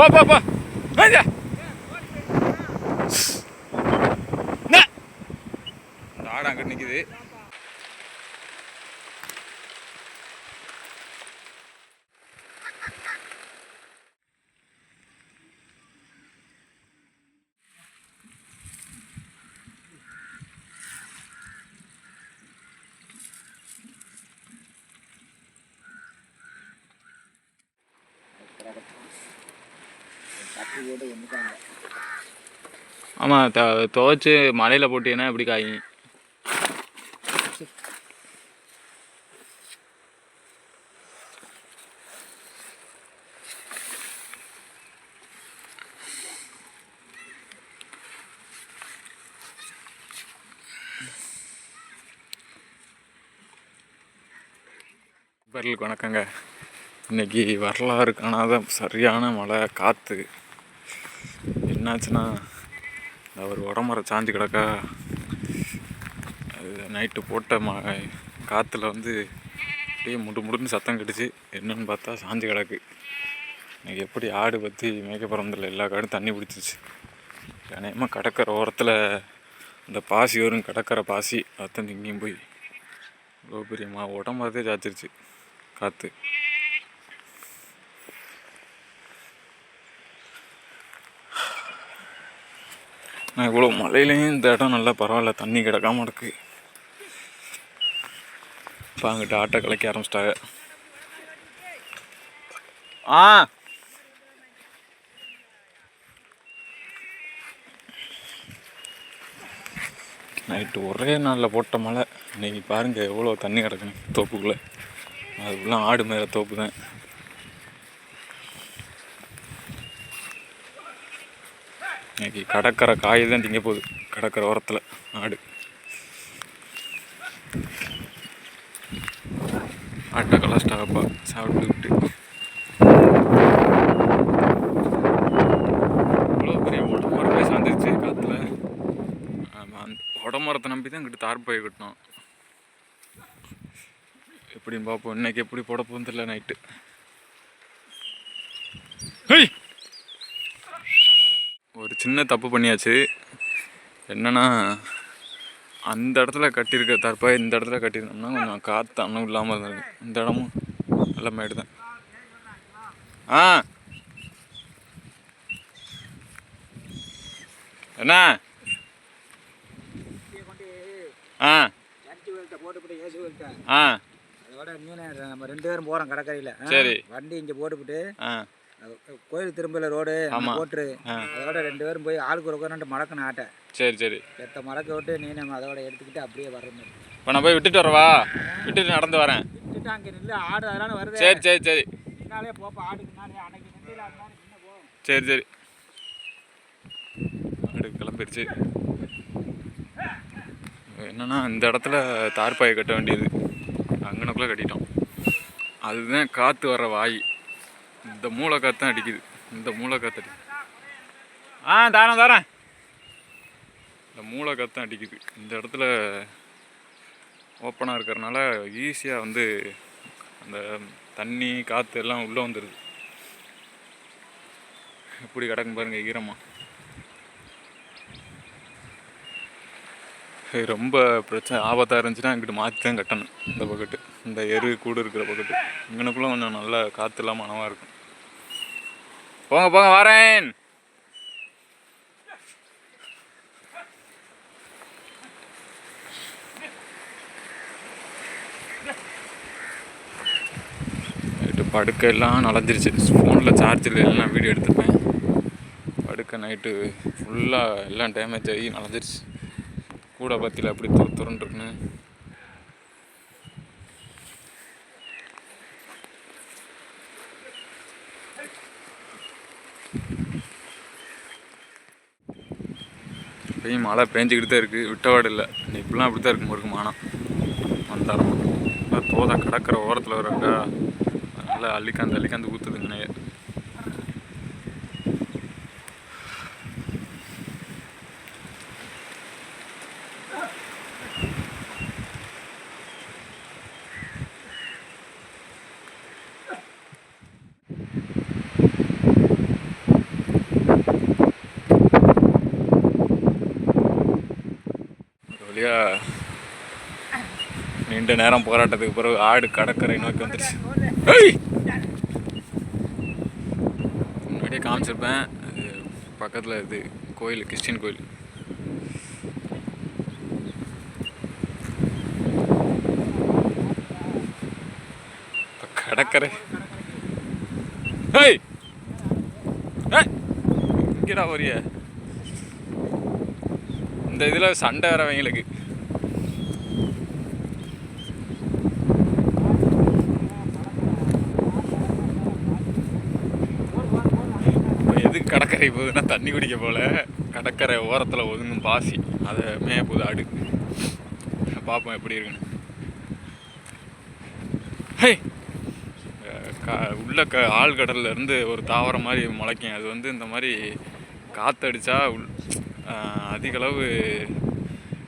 போ போ போ வாங்க. நா. ஆடு அங்கே நிற்குது ஆமாம் துவைச்சு மலையில் போட்டீங்கன்னா எப்படி காயும்? பரலுக்கு வணக்கங்க. இன்னைக்கு வரலாறு காணாத சரியான மழை காற்று என்னாச்சுன்னா அவர் உடம்புற சாஞ்சு கிடக்கா அது நைட்டு போட்ட ம காற்றுல வந்து அப்படியே முடு முடுன்னு சத்தம் கிடச்சி என்னன்னு பார்த்தா சாஞ்சு கிடக்கு. எனக்கு எப்படி ஆடு பற்றி மேய்க்க பிறந்தில்ல எல்லா காடும் தண்ணி பிடிச்சிச்சு அநேகமாக கடற்கரை ஓரத்தில் இந்த பாசி வரும் கடற்கரை பாசி அத்தனை இங்கேயும் போய் இவ்வளோ பெரியம்மா உடம்பு அதே சாச்சிருச்சு காற்று நான் இவ்வளோ மழையிலையும் இந்த இடம் நல்லா பரவாயில்ல. தண்ணி கிடக்காம இருக்கு. இப்போ அங்கிட்ட ஆட்டை கலைக்க ஆரம்பிச்சிட்டாங்க. ஆ. நைட்டு ஒரே நாளில் போட்ட மழை. இன்றைக்கி பாருங்கள் எவ்வளோ தண்ணி கிடக்குன்னு தோப்புக்குள்ளே. அதுக்குள்ளே ஆடு மேலே தோப்பு தான் இன்றைக்கி கடற்கரை காய் தான் திங்க போகுது. கடற்கரை ஓரத்தில் ஆடு. ஆட்டை கலாஸ்டாகப்பா சாப்பிட்டு விட்டு. இவ்வளோ பெரிய உடம்புறவே சாந்துருச்சு காற்றுல ஆமாம் அந்த உடம்புறத்தை நம்பி தான் இங்கிட்டு தார் போய் கட்டினோம் எப்படின்னு பார்ப்போம் இன்னைக்கு எப்படி போட போகுதுன்னு தெரியல நைட்டு. ஹெய்! ஒரு சின்ன தப்பு பண்ணியாச்சு. என்னன்னா அந்த இடத்துல கட்டியிருக்க தற்பாய் இந்த இடத்துல கட்டியிருந்தோம்னா கொஞ்சம் காற்று அண்ணும் இல்லாமல் இருந்திருக்கு. இந்த இடமும் நல்ல மேடு தான். ஆ. என்ன? ஆ. ஆ. அதோட மீன் நம்ம ரெண்டு பேரும் போகிறோம் கடற்கரையில். சரி. வண்டி இங்கே போட்டுவிட்டு ஆ. கோயில் திரும்பல ரோடு ஆ. அதோட ரெண்டு பேரும் போய் ஆளுக்கு ஒரு உட்காந்து மடக்கணும் ஆட்டை. சரி சரி. செத்த மடக்க விட்டு நீ நம்ம அதோட எடுத்துக்கிட்டு அப்படியே வர்ற மாதிரி. இப்போ நான் போய் விட்டுட்டு வரவா? விட்டுட்டு நடந்து வரேன். விட்டுட்டு அங்கே நின்று ஆடு அதெல்லாம் வருது. சரி சரி சரி. பின்னாலே போப்பா ஆடுக்கு அன்னைக்கு சரி சரி. ஆடு கிளம்பிருச்சு. என்னன்னா இந்த இடத்துல தார்பாயை கட்ட வேண்டியது. அங்கனக்குள்ளே கட்டிட்டோம். அதுதான் காற்று வர வாய். இந்த மூளை காற்று தான் அடிக்குது. இந்த மூளை காற்று அடிக்குது. ஆ தாரேன் தாரேன். இந்த மூளை காற்று தான் அடிக்குது. இந்த இடத்துல ஓப்பனாக இருக்கிறனால ஈஸியாக வந்து அந்த தண்ணி காற்று எல்லாம் உள்ளே வந்துடுது எப்படி கிடக்கும் பாருங்க ஈரமா. இது ரொம்ப பிரச்சனை ஆபத்தாக இருந்துச்சுன்னா இங்கிட்டு மாற்றி தான் கட்டணும். இந்த பக்கெட்டு இந்த எரு கூடு இருக்கிற பக்கெட்டு இங்கனக்குள்ளே கொஞ்சம் நல்ல காற்று இல்லாமல் மனமாக இருக்கும். போங்க போங்க வரேன். நைட்டு படுக்கை எல்லாம் நனைஞ்சிருச்சு ஃபோனில் சார்ஜர் எல்லாம் வீடியோ எடுத்துப்பேன் படுக்கை நைட்டு ஃபுல்லாக எல்லாம் டேமேஜ் ஆகி நலஞ்சிருச்சு கூட பற்றியில் அப்படி துரு துருன்னு இருக்குன்னு இப்பயும் மழை பேஞ்சிக்கிட்டு தான் இருக்குது விட்டவாடு இல்லை. இப்படிலாம் அப்படி தான் இருக்கும். முருகு மானம். வந்தாரம் நல்லா தோதா கடற்கரை ஓரத்தில் வரக்கா நல்லா அள்ளிக்காந்து அள்ளிக்காந்து ஊற்றுதுங்க நீண்ட நேரம் போராட்டத்துக்கு பிறகு ஆடு கடற்கரை நோக்கி வந்துருச்சு. முன்னாடியே காமிச்சிருப்பேன். அது பக்கத்தில் இது கோயில் கிறிஸ்டின் கோயில். கடற்கரை. ஏய்! இங்கடா வரிய இந்த இதில் சண்டை வரவங்களுக்கு இப்போ எதுக்கு கடற்கரை போகுதுன்னா தண்ணி குடிக்க போல. கடற்கரை ஓரத்தில் ஒதுங்கும் பாசி. அதை மேய போகுது ஆடு. பார்ப்போம் எப்படி இருக்குன்னு. ஹே! கா- உள்ள க ஆழ்கடல்ல இருந்து ஒரு தாவரம் மாதிரி முளைக்கும். அது வந்து இந்த மாதிரி காற்றடிச்சா உள் அதிகளவு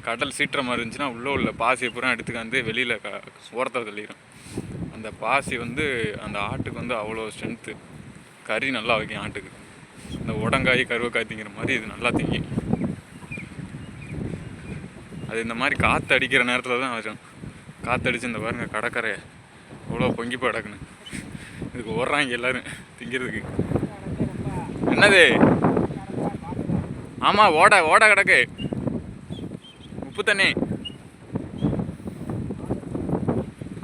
கடல் சீற்ற மாதிரி இருந்துச்சுன்னா உள்ளே உள்ள பாசியை பூரா எடுத்துக்காந்து வெளியில் க ஓரத்தில் தள்ளிடும் அந்த பாசி வந்து அந்த ஆட்டுக்கு வந்து அவ்வளோ ஸ்ட்ரென்த்து கறி நல்லா வைக்கும் ஆட்டுக்கு. இந்த உடங்காய் கருவக்காய் திங்கிற மாதிரி இது நல்லா திங்கி. அது இந்த மாதிரி காற்று அடிக்கிற நேரத்தில் தான் வரும். காற்று இந்த பாருங்க கடற்கரையை அவ்வளோ பொங்கி போய் கிடக்குன்னு. இதுக்கு ஓடுறாங்க எல்லோரும் திங்கிறதுக்கு. என்னது? ஆமாம் ஓட ஓட கிடக்கு. உப்பு தண்ணி.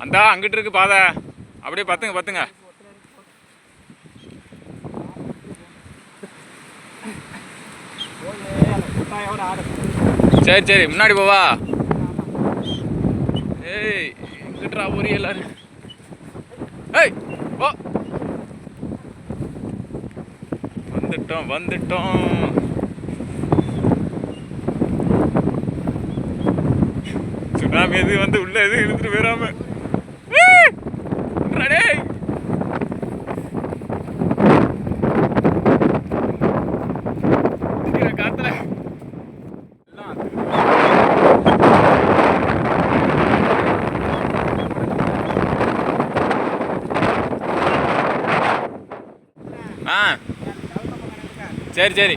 அந்தா அங்கிட்டு இருக்கு பாதை. அப்படியே பத்துங்க பத்துங்க குட்டாயோட ஆடு சரி சரி முன்னாடி போவா. ஏய் எங்கிட்டா போறீ எல்லாரும்? ஏய் போ. வந்துட்டோம் வந்துட்டோம். சுனாமி எது வந்து உள்ள எது இழுத்துட்டு போயிடாம டேய். அடிக்கிற காத்துல எல்லாம் ஆ சரி சரி.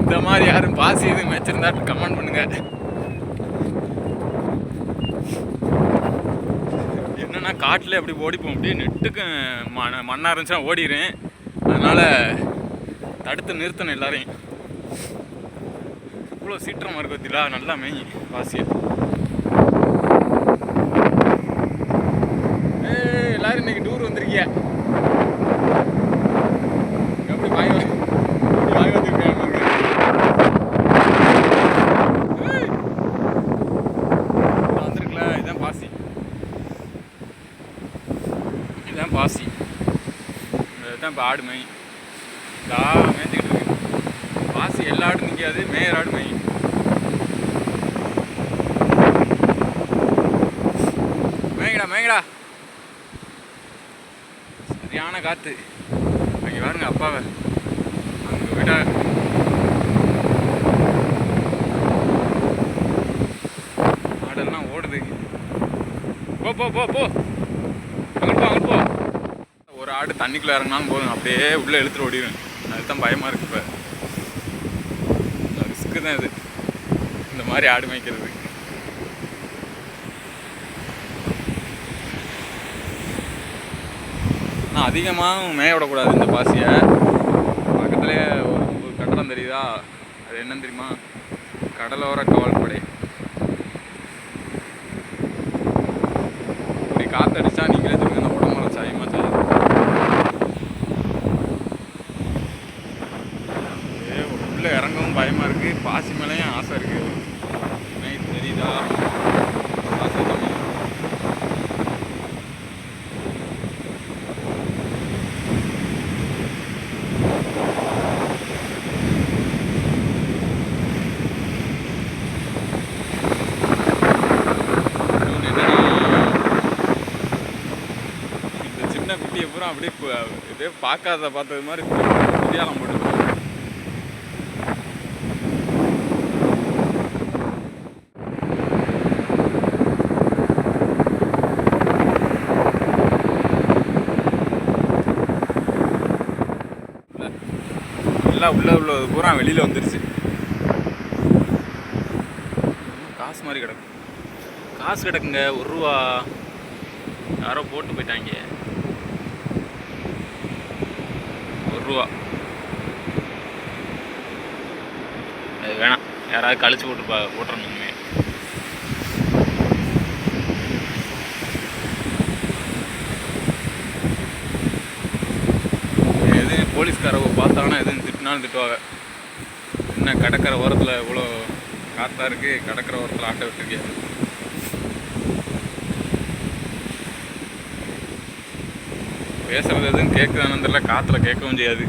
இந்த மாதிரி யாரும் பாசி எதுவும் வச்சிருந்தா கமெண்ட் பண்ணுங்க. என்னன்னா காட்டில் எப்படி ஓடிப்போம் அப்படியே நெட்டுக்கு மண் மண்ணாக இருந்துச்சுன்னா ஓடிடுறேன். அதனால் தடுத்து நிறுத்தணும் எல்லாரையும். இவ்வளோ சீற்றமாக இருக்கு பார்த்தீங்களா? நல்லா மேய் பாசியை ஏய் எல்லாரும் இன்னைக்கு டூர் வந்திருக்கிய? எப்படி வாய் வா- எப்படி வாய் வந்திருக்காங்க பாருங்க. இதான் பாசி. இதுதான் பாசி. இதுதான் இப்போ ஆடு மை இதா மேய்ஞ்சிக்கிட்டு இருக்கு. பாசி எல்லா ஆடும் நிற்காது மேயர் ஆடு மை மேங்கடா மேங்கடா சரியான காற்று அங்கே பாருங்க அப்பாவை. அங்கே விட. ஆடெல்லாம் ஓடுது. போ போ போ போ. அங்கிட்டு போ அங்கிட்டு போ. ஒரு ஆடு தண்ணிக்குள்ளே இறங்கினாலும் போதும். அப்படியே உள்ளே இழுத்துட்டு ஓடிடும் அதுதான் பயமாக இருக்கு இப்போ. ரிஸ்க்கு தான் இது. இந்த மாதிரி ஆடு மேய்க்கிறது. ஆனால் அதிகமாக மேய விடக்கூடாது இந்த பாசியை. பக்கத்துலேயே ஒரு ஒரு கட்டடம் தெரியுதா? அது என்னன்னு தெரியுமா? கடலோர காவல்படை. இப்படி காத்தடிச்சா நீங்களே சொல்லுங்க இந்த உடம்புல சாயமாக சாயும் உள்ளே உள்ள இறங்கவும் பயமாக இருக்குது பாசி மேலேயும் ஆசை இருக்குது நைட் தெரியுதா பாசி தண்ணி. இன்னொன்னு என்னன்னா, இந்த சின்ன எல்லாம் அப்படியே இதே பார்க்காத பார்த்தது மாதிரி புதியாலம் போட்டு எல்லாம் உள்ள உள்ளது பூரா வெளியில் வந்துருச்சு. காசு மாதிரி கிடக்கும் காசு கிடக்குங்க. ஒரு ரூபா யாரோ போட்டு போயிட்டாங்க. ரூபா. அது வேணாம். யாராவது கழிச்சு போட்டு பா போட்டுறணுமே எது போலீஸ்காரவங்க பார்த்தாங்கன்னா எதுவும் திட்டினாலும் திட்டுவாங்க. என்ன கடற்கரை ஓரத்தில் இவ்வளோ காற்றா இருக்குது கடற்கரை ஓரத்தில் ஆட்டை விட்டுருக்கேன் பேசுறது எதுவும் கேட்குதானு தெரியல காற்றுல கேட்கவும் செய்யாது.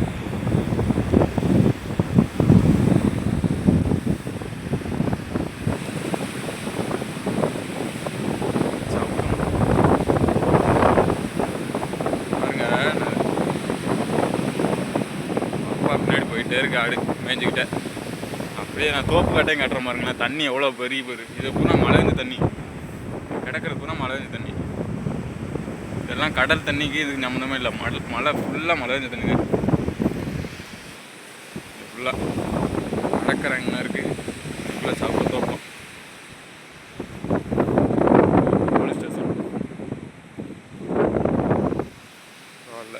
பாருங்க பின்னாடி போயிட்டே இருக்கு ஆடு மேய்ஞ்சிக்கிட்ட. அப்படியே நான் தோப்பு கட்டையும் கட்டுற பாருங்க தண்ணி எவ்வளோ பெரிய பெரு. இது பூரா மழை தண்ணி. கிடக்கிறது பூரா மழை தண்ணி. இதெல்லாம் கடல் தண்ணிக்கு இதுக்கு சம்மந்தமே இல்லை. மழை மழை ஃபுல்லாக மழை வந்து தண்ணி ஃபுல்லாக கடற்கரை இருக்குது ஃபுல்லாக சாப்பிட தோப்பம் போலீஸ் ஸ்டேஷன் பரவாயில்ல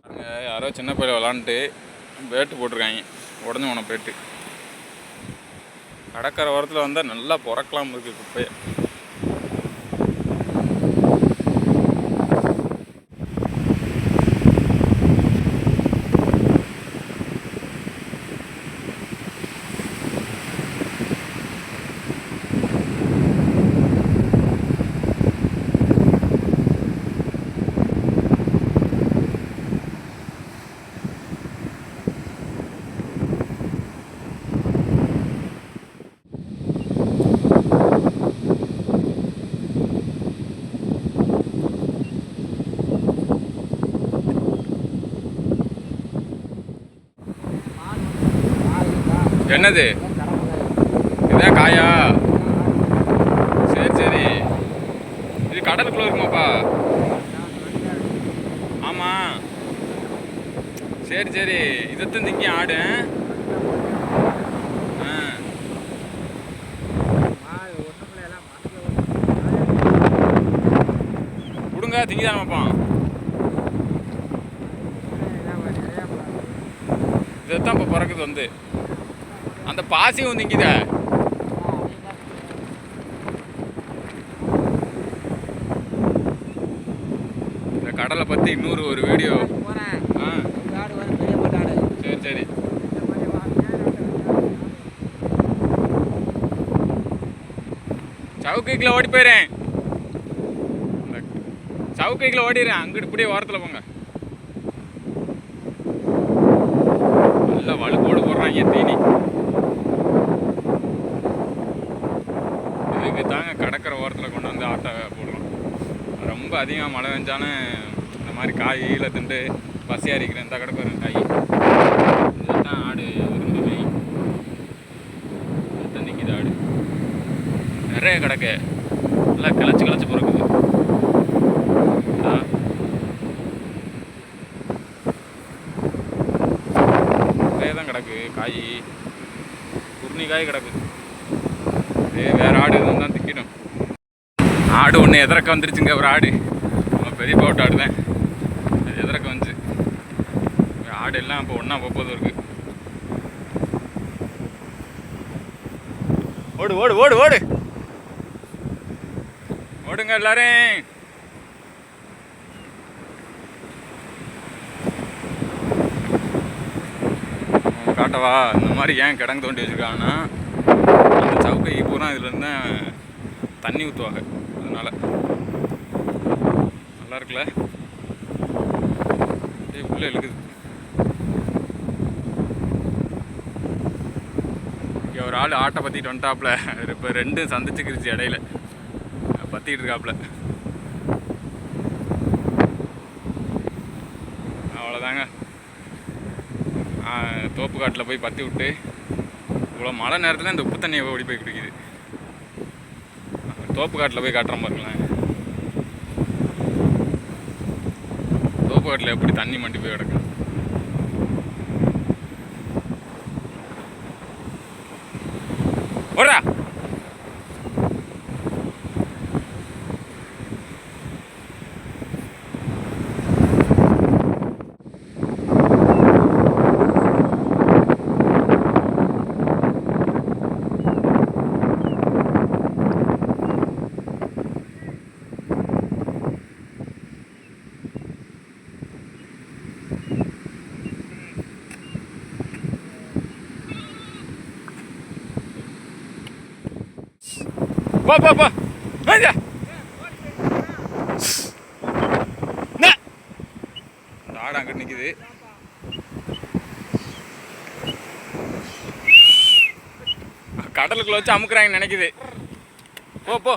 பாருங்க யாரோ விளாண்டுட்டு பேட்டு போட்டிருக்காங்க. உடஞ்சி உன பேட்டு. கடற்கரை ஓரத்தில் வந்தால் நல்லா பிறக்கலாம் இருக்குது குப்பையை. என்னது? இதான் காயா? சரி சரி. இது கடலுக்குள்ளே இருக்குமாப்பா? ஆமாம் சரி சரி. இதைத்தான் திங்க ஆடு ஆ. தான் திங்கதானப்பாப்பா இதைத்தான் இப்போ பிறக்குது வந்து. அந்த பாசியும் திங்குதே இந்த கடலை பற்றி இன்னொரு ஒரு வீடியோ. ஆ. சரி சரி. சவுக்கைக்கில் ஓடி போயிடுறேன் சவுக்கைக்கில் ஓடிடுறேன் அங்கிட்டு இப்படியே ஓரத்தில் போங்க. நல்லா வலுப்போடு போடுறாங்க தீனி இதுக்கு தாங்க கடற்கரை ஓரத்தில் கொண்டு வந்து ஆட்டை போடுறோம். ரொம்ப அதிகமாக மழை பெஞ்சானு இந்த மாதிரி காய் ஈழ திண்டு பசியாக இருக்கிற இந்த கடற்கரை காய். இதுதான் ஆடு விரும்பி மெய் இதுதான் நிற்கிது ஆடு. நிறைய கிடக்கு. நல்லா கிளச்சி கிளச்சி பிறக்குது. நிறைய தான் கிடக்கு. காய் குருணி காய் கிடக்கு ஏ வேற ஆடு எதுவும் தான் திக்கிடும் ஆடு ஒன்று எதிரக்க வந்துருச்சுங்க ஒரு ஆடு. ரொம்ப பெரிய போட்டு ஆடு தான். அது எதிரக்க வந்துச்சு. ஆடு எல்லாம் இப்போ ஒன்றா போகுது இருக்கு. ஓடு ஓடு ஓடு ஓடு. ஓடுங்க எல்லாரும் காட்டவா? இந்த மாதிரி ஏன் கிடங்கு தோண்டி வச்சுருக்காங்கன்னா அந்த சவுக்கை பூரா இதுலேருந்து தான் தண்ணி ஊற்றுவாங்க அதனால். நல்லா இருக்குல்ல? அப்படியே உள்ளே எழுக்குது இங்கே ஒரு ஆள் ஆட்டை பற்றிட்டு வந்துட்டாப்புல. இப்போ ரெண்டும் சந்திச்சுக்கிருச்சு இடையில. பற்றிக்கிட்டு இருக்காப்புல. அவ்வளோதாங்க தோப்பு காட்டில் போய் பற்றி விட்டு இவ்வளோ மழை நேரத்தில் இந்த உப்பு தண்ணியை ஓடி போய் குடிக்குது. தோப்பு காட்டில் போய் காட்டுற பாருங்களேன். தோப்பு காட்டில் எப்படி தண்ணி மண்டி போய் கிடக்கு ஓடா போ போ. போ வாங்க. நா. அந்த ஆடு அங்கிட்டு நிக்குது. கடலுக்குள்ள வச்சு அமுக்குறாங்க நினைக்குது. போ போ.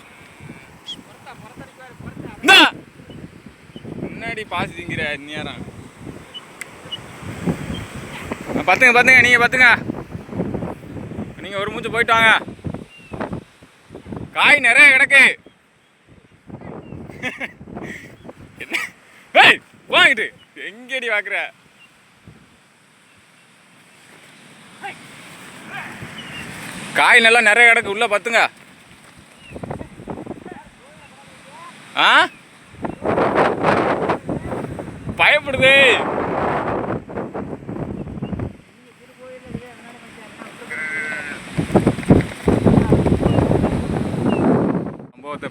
இந்தா. முன்னாடி பாசி திங்கிற நேரம் பார்த்துங்க பத்துங்க நீங்க பத்துங்க. நீங்க ஒரு மூச்சு போயிட்டு வாங்க. காய் நிறைய கிடக்கு. என்ன? ஏய் வாங்கிட்டு. எங்கடி வாக்குற? காய் நல்லா நிறைய கிடக்கு. உள்ள பத்துங்க. ஆ? பயப்படுது.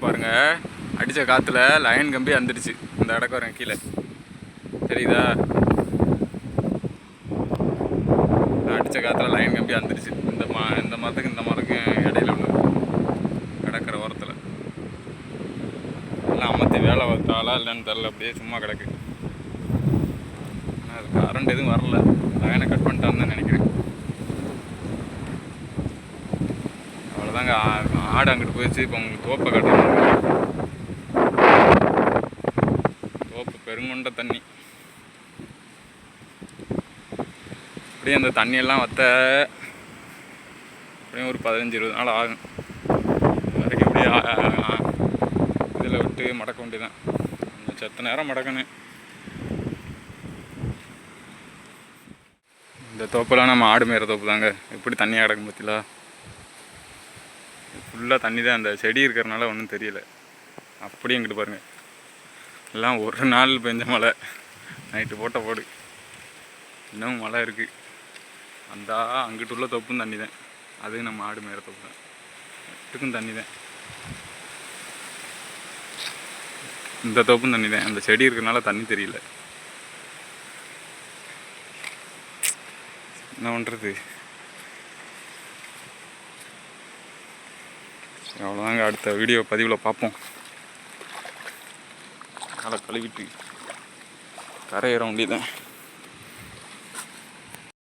பாருங்கள் அடித்த காற்றுல காத்துல லயன் கம்பி வந்துடுச்சு இந்த அடக்கம் வரேன் கீழே. தெரியுதா? அடித்த காற்றுல லைன் கம்பி வந்துடுச்சு இந்த மா இந்த மரத்துக்கு இந்த மரத்துக்கும் இடையில உள்ளது கிடக்கிற ஓரத்தில். எல்லாம் அமர்த்தி வேலை பார்த்தாலா இல்லைன்னு தெரில அப்படியே சும்மா கிடக்கு. ஆனால் அது கரண்ட் எதுவும் வரல. லைனை கட் பண்ணிட்டான்னு தான் நினைக்கிறேன். அவ்வளோதாங்க ஆடு அங்கிட்டு போயிடுச்சு. இப்போ உங்களுக்கு தோப்பை கட்டணும். தோப்பு பெருங்குண்ட தண்ணி. அப்படியே அந்த தண்ணியெல்லாம் வத்த அப்படியே ஒரு பதினஞ்சு இருபது நாள் ஆகும். வரைக்கும் இப்படியே இதில் விட்டு மடக்க வேண்டியதான் கொஞ்சம் செத்த நேரம் மடக்கணும். இந்த தோப்பெல்லாம் நம்ம ஆடு மேய்கிற தோப்பு தாங்க. எப்படி தண்ணியாக கிடக்கும் பற்றிலா ஃபுல்லாக தண்ணி தான். அந்த செடி இருக்கிறனால ஒன்றும் தெரியல. அப்படியே இங்கிட்டு பாருங்கள் எல்லாம் ஒரு நாள் பெஞ்ச மழை. நைட்டு போட்ட போடு. இன்னும் மழை இருக்குது அந்த அங்கிட்டு உள்ள தொப்பும் தண்ணி தான். அதுவும் நம்ம ஆடு மேலே தொப்பு தான். இதுக்கும் தண்ணி தான். இந்த தொப்பும் தண்ணி தான். அந்த செடி இருக்கிறனால தண்ணி தெரியல. என்ன பண்ணுறது அவ்வளோதாங்க அடுத்த வீடியோ பதிவில் பார்ப்போம். நல்லா கழுவிட்டு கரையிற வேண்டியதான்